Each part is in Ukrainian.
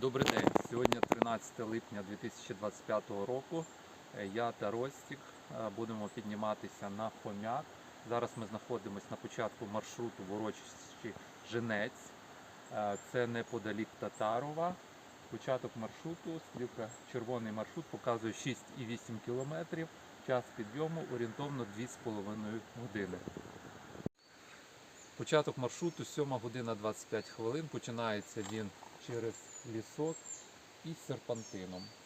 Добрий день. Сьогодні 13 липня 2025 року. Е, Я та Ростік е, будемо підніматися на Хомяк. Зараз ми знаходимося на початку маршруту Ворочищі Женець. Е, Це неподалік Татарова. Початок маршруту, стрілка червоний маршрут показує 6,8 км. Час підйому орієнтовно 2,5 години. Початок маршруту 7 година 25 хвилин. Починається він через лісок із серпантином. –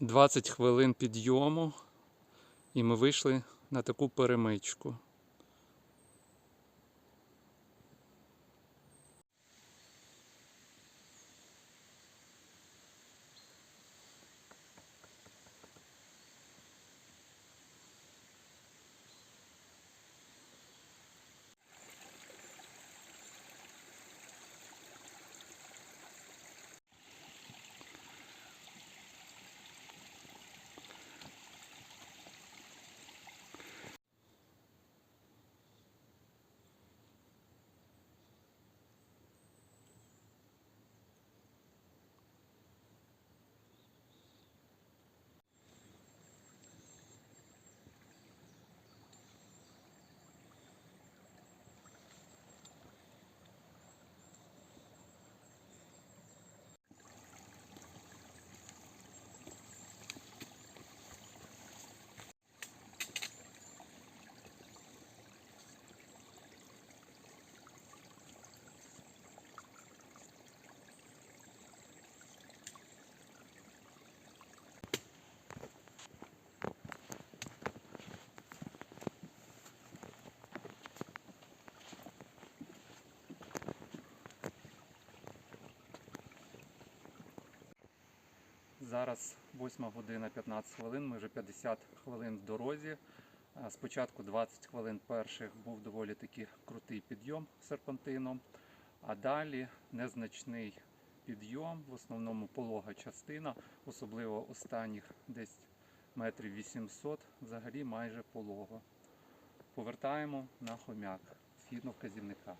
20 хвилин підйому, і ми вийшли на таку перемичку. Зараз 8 година 15 хвилин, ми вже 50 хвилин в дорозі. Спочатку 20 хвилин перших був доволі таки крутий підйом серпантином, а далі незначний підйом, в основному полога частина, особливо останніх десь метрів 800, взагалі майже полого. Повертаємо на хомяк згідно вказівника.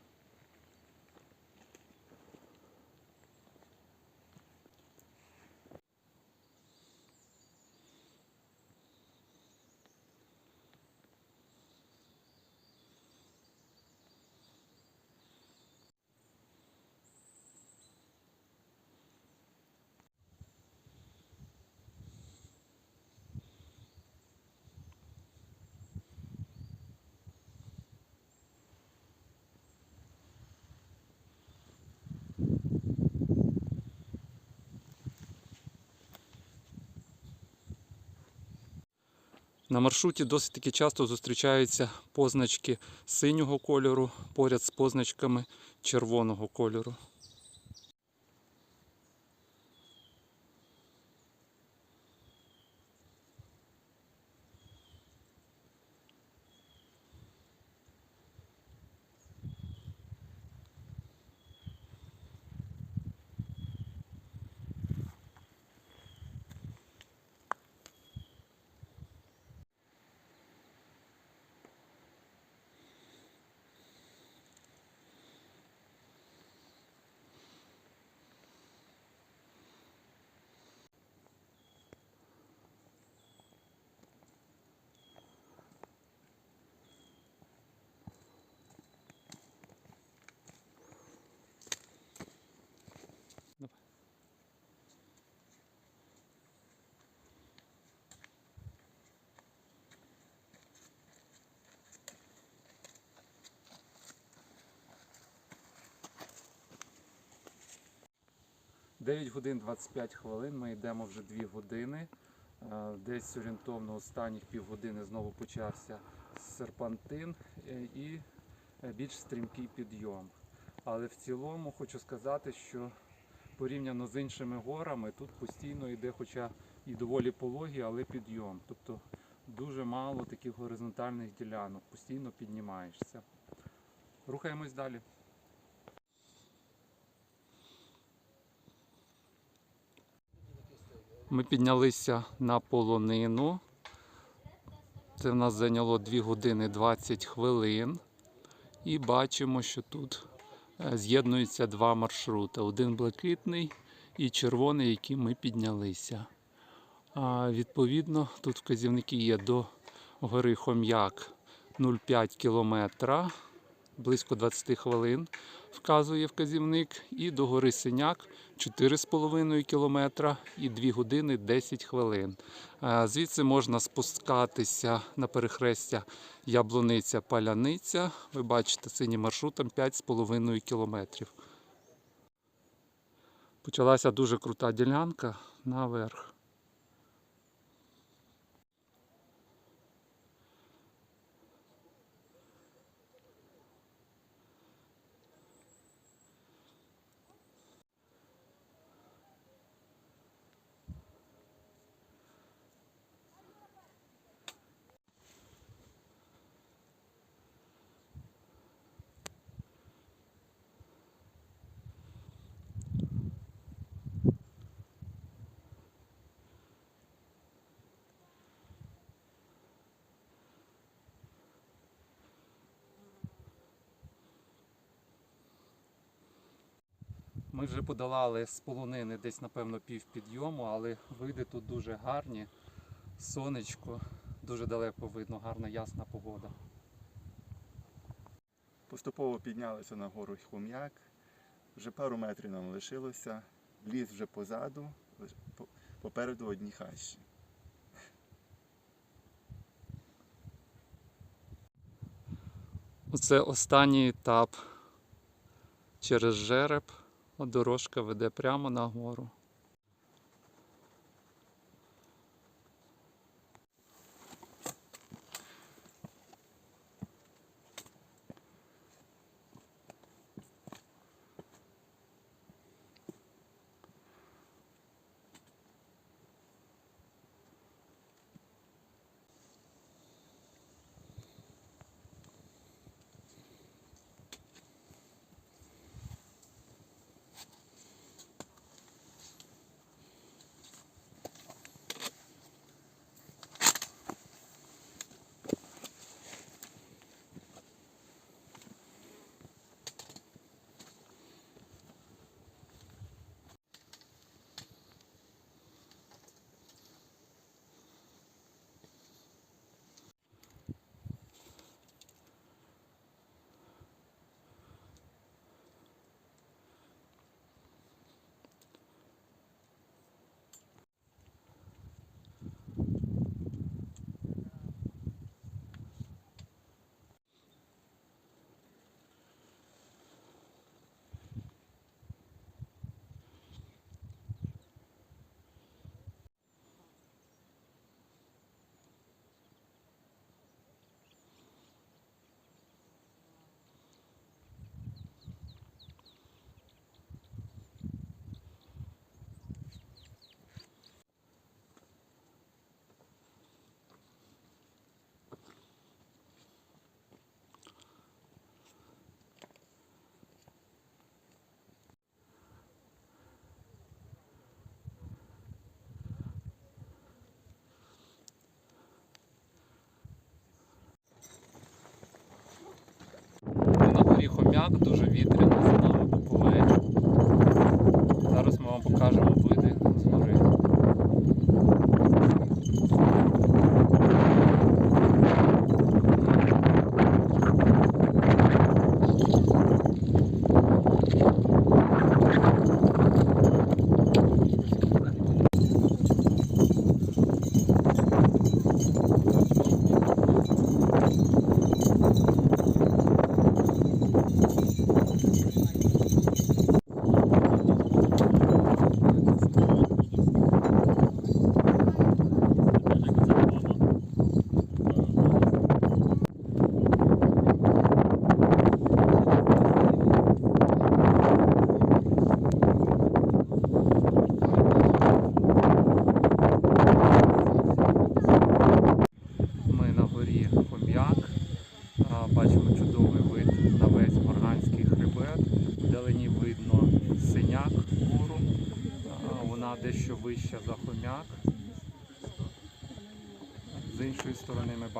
На маршруті досить таки часто зустрічаються позначки синього кольору поряд з позначками червоного кольору. 9 годин 25 хвилин. Ми йдемо вже 2 години. Е, Десь орієнтовно останніх півгодини знову почався серпантин е, і е, більш стрімкий підйом. Але в цілому хочу сказати, що порівняно з іншими горами тут постійно йде, хоча і доволі пологий, але підйом. Тобто дуже мало таких горизонтальних ділянок, постійно піднімаєшся. Рухаємось далі. Ми піднялися на полонину. Це в нас зайняло 2 години 20 хвилин. І бачимо, що тут е, з'єднуються два маршрути: один блакитний і червоний, який ми піднялися. А, відповідно, тут вказівники є до гори Хом'як 0,5 кілометра, близько 20 хвилин вказує вказівник, і до гори Синяк 4,5 кілометра і 2 години 10 хвилин. Е, Звідси можна спускатися на перехрестя Яблуниця-Паляниця. Ви бачите, синім маршрутом 5,5 кілометрів. Почалася дуже крута ділянка наверх. Ми вже подолали з полонини десь, напевно, пів підйому, але види тут дуже гарні. Сонечко, дуже далеко видно, гарна ясна погода. Поступово піднялися на гору Хом'як. Вже пару метрів нам лишилося. Ліс вже позаду, попереду одні хащі. Оце останній етап через жереб. Дорожка веде прямо на гору. Ми на горі Хом'як, дуже вітряно, за нами поповеч. Зараз ми вам покажемо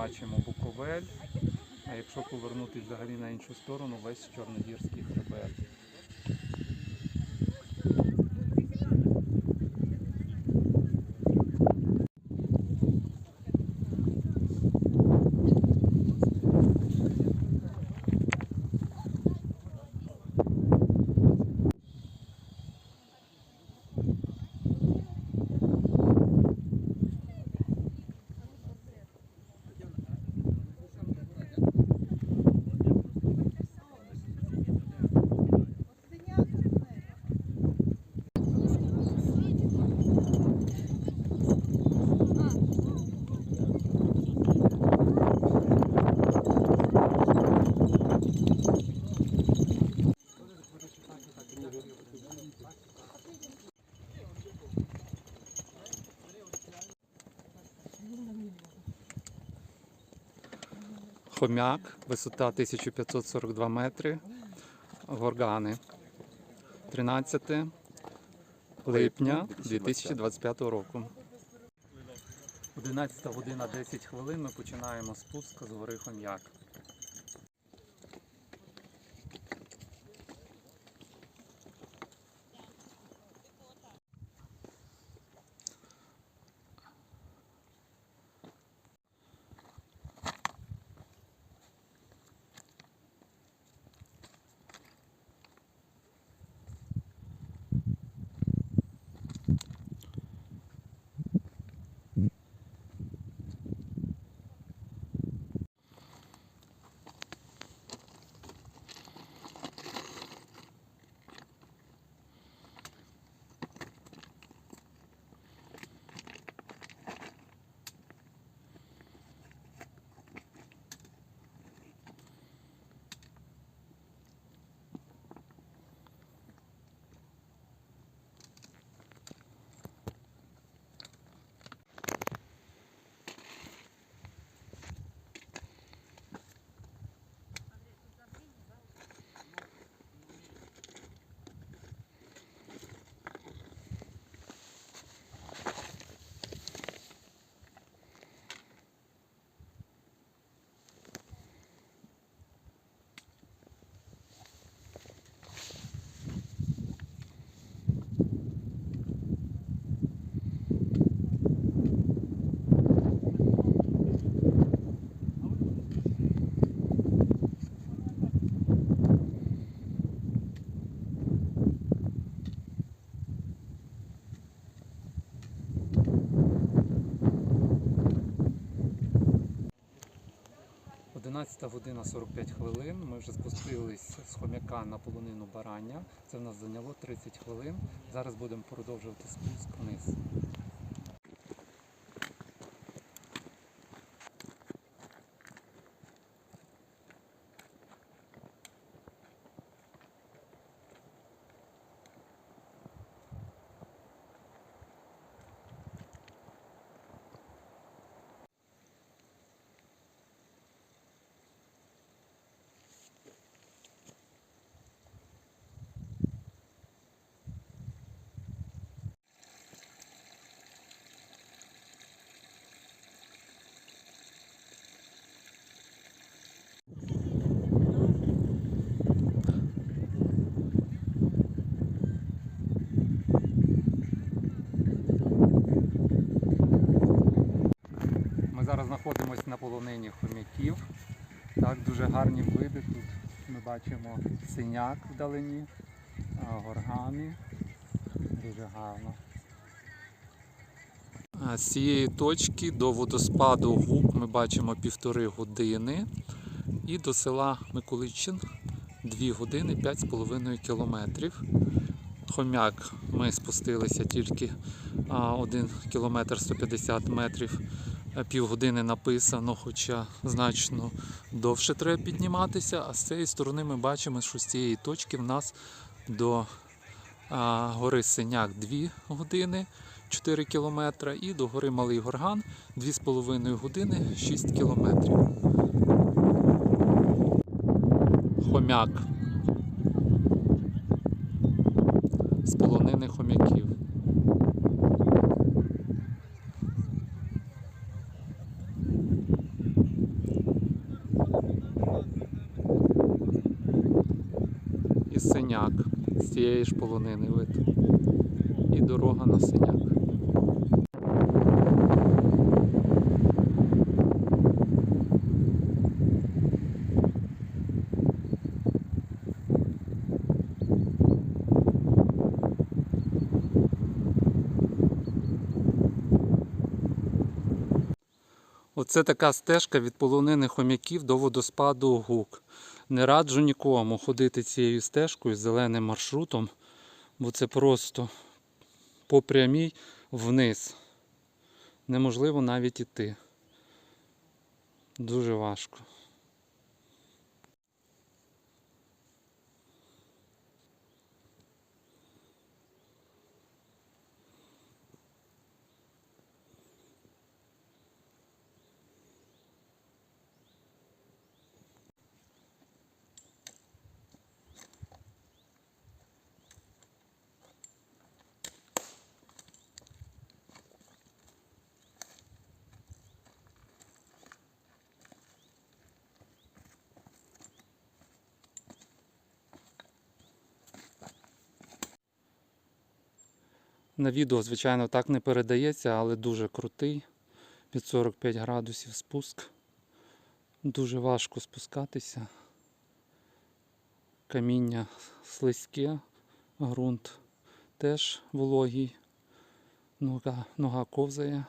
бачимо Буковель. А якщо повернутися взагалі на іншу сторону, весь Чорногірський хребет. Хомяк, висота 1542 метри. Горгани. 13 липня 2025 року. 11 година 10 хвилин ми починаємо спуск з гори Хом'як. – 11 година 45 хвилин. Ми вже спустились з хомяка на полонину барання. Це в нас зайняло 30 хвилин. Зараз будемо продовжувати спуск вниз. Ми знаходимося на полонині хомяків. Так, дуже гарні види. Тут ми бачимо синяк вдалині, горгани. Дуже гарно. З цієї точки до водоспаду Гук ми бачимо півтори години. І до села Миколичин 2 години 5,5 кілометрів. Хомяк ми спустилися тільки 1 кілометр 150 метрів. Е, Півгодини написано, хоча значно довше треба підніматися. А з цієї сторони ми бачимо, що з цієї точки в нас до а, гори Синяк 2 години 4 кілометри і до гори Малий Горган 2,5 години 6 кілометрів. Хомяк. з полонини хом'яків. І синяк з цієї ж полонини вид. І дорога на синяк. Оце така стежка від полонини хом'яків до водоспаду Гук. Не раджу нікому ходити цією стежкою зеленим маршрутом, бо це просто по прямій вниз. Неможливо навіть іти. Дуже важко. На відео, звичайно, так не передається, але дуже крутий. Під 45 градусів спуск. Дуже важко спускатися. Каміння слизьке, ґрунт теж вологий. Нога, нога ковзає.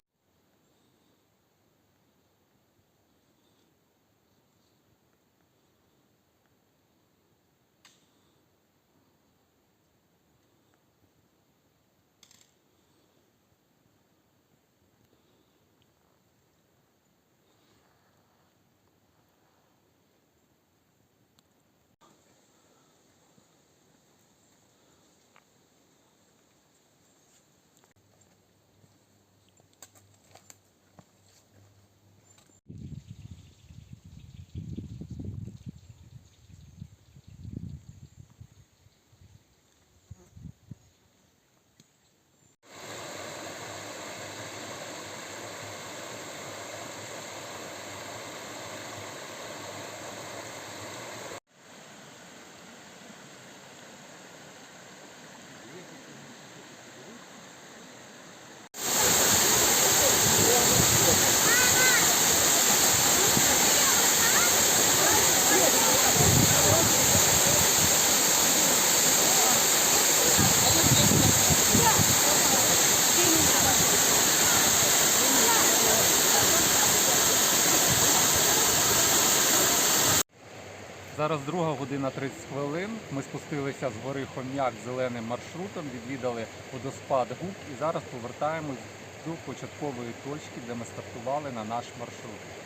Зараз друга година 30 хвилин. Ми спустилися з гори Хом'як зеленим маршрутом, відвідали водоспад Гук і зараз повертаємось до початкової точки, де ми стартували на наш маршрут.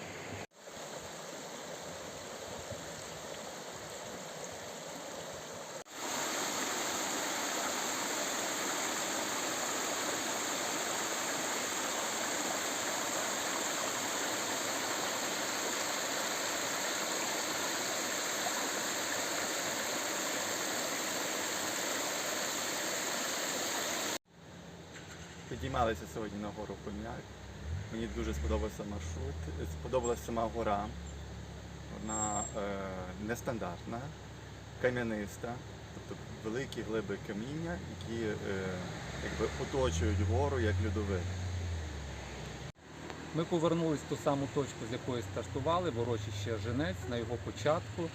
Підіймалися сьогодні на гору Хом'як. Мені дуже сподобався маршрут, сподобалася сама гора. Вона е, нестандартна, кам'яниста, тобто великі глиби каміння, які е, якби оточують гору як льодовик. Ми повернулись в ту саму точку, з якої стартували, в урочище Женець на його початку.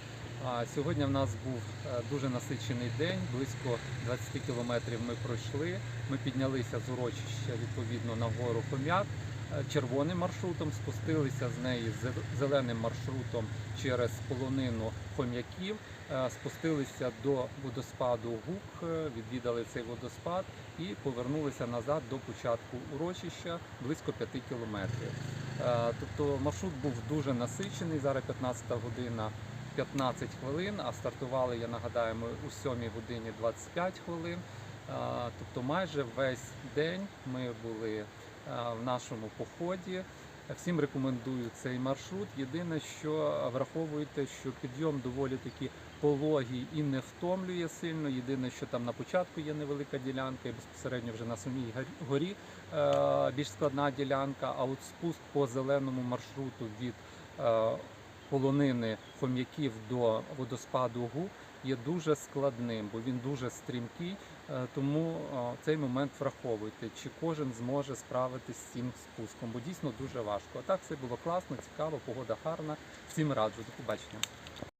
А сьогодні в нас був е, дуже насичений день, близько 20 кілометрів ми пройшли. Ми піднялися з урочища відповідно на гору Хом'як е, червоним маршрутом, спустилися з неї зеленим маршрутом через полонину Хом'яків, е, спустилися до водоспаду Гук, відвідали цей водоспад і повернулися назад до початку урочища близько 5 кілометрів. Тобто маршрут був дуже насичений. Зараз 15 година 15 хвилин, а стартували, я нагадаю, ми у 7 годині 25 хвилин. Тобто майже весь день ми були в нашому поході. Всім рекомендую цей маршрут. Єдине, що враховуйте, що підйом доволі таки пологий і не втомлює сильно. Єдине, що там на початку є невелика ділянка, і безпосередньо вже на самій горі е, більш складна ділянка. А от спуск по зеленому маршруту від е, полонини хом'яків до водоспаду Гу є дуже складним, бо він дуже стрімкий. Е, Тому е, цей момент враховуйте, чи кожен зможе справитися з цим спуском, бо дійсно дуже важко. А так все було класно, цікаво, погода гарна. Всім раджу. До побачення.